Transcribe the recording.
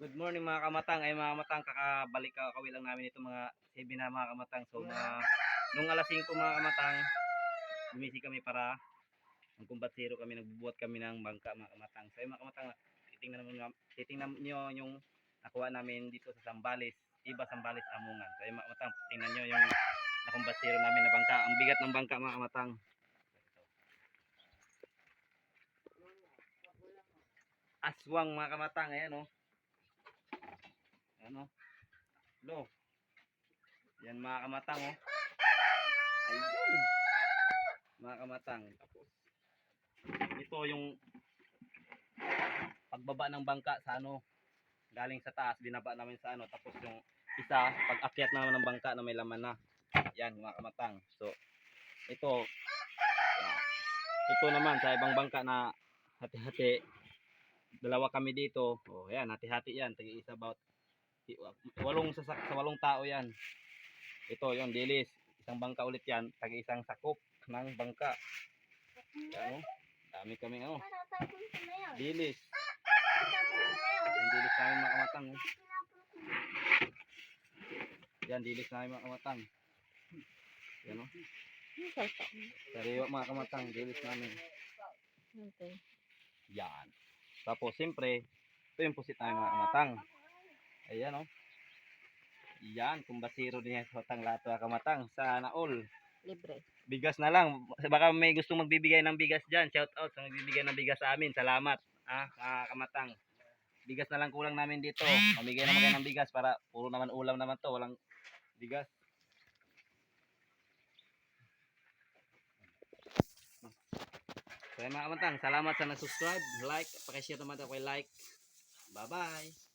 Good morning mga kamatang. Ay mga kamatang, kakabalik kakawil lang namin ito mga 7 na mga kamatang. So mga, nung alas 5 mga kamatang, bumisi kami para magkumbat zero kami, nagbubuhat kami ng bangka mga kamatang. So ay mga kamatang, titingnan mo titingnan nyo yung nakuha namin dito sa Sambales, iba Sambales Amungan. So ay mga kamatang, tingnan nyo yung nakumbat zero namin na bangka. Ang bigat ng bangka mga kamatang. Aswang mga kamatang, ayan oh. Ano? Lo. Yan mga kamatang oh. Ayun. Mga kamatang. Tapos ito yung pagbaba ng bangka sa ano galing sa taas binaba namin sa ano tapos yung isa pag akyat naman ng bangka na may laman na yan mga kamatang so ito ito naman sa ibang bangka na hati-hati dalawa kami dito oh yan hati-hati yan tagi isa about walong sa, sa walong tao yan. Ito yung dilis. Isang bangka ulit yan tagi isang sakop ng bangka. Yan oh. Dami kami oh. Dilis. Yan dilis namin mga kamatang oh. yan dilis namin mga kamatang yan oh. Sariwa mga kamatang dilis namin. Okay. yan. Tapos siyempre ito yung pusit namin mga kamatang ayan oh yan kumbasiro din yan sa Batang Lato kamatang sana all Libre. bigas na lang. Baka may gustong magbibigay ng bigas dyan. Shout out sa magbibigay ng bigas sa amin. Salamat. Ah, ah, kamatang. Bigas na lang kulang namin dito. Mamigay naman kayo ng bigas para puro naman ulam naman to. Walang bigas. Yun mga kamatang, salamat sa nag-subscribe, like, pakishare naman ako kay like. Bye-bye.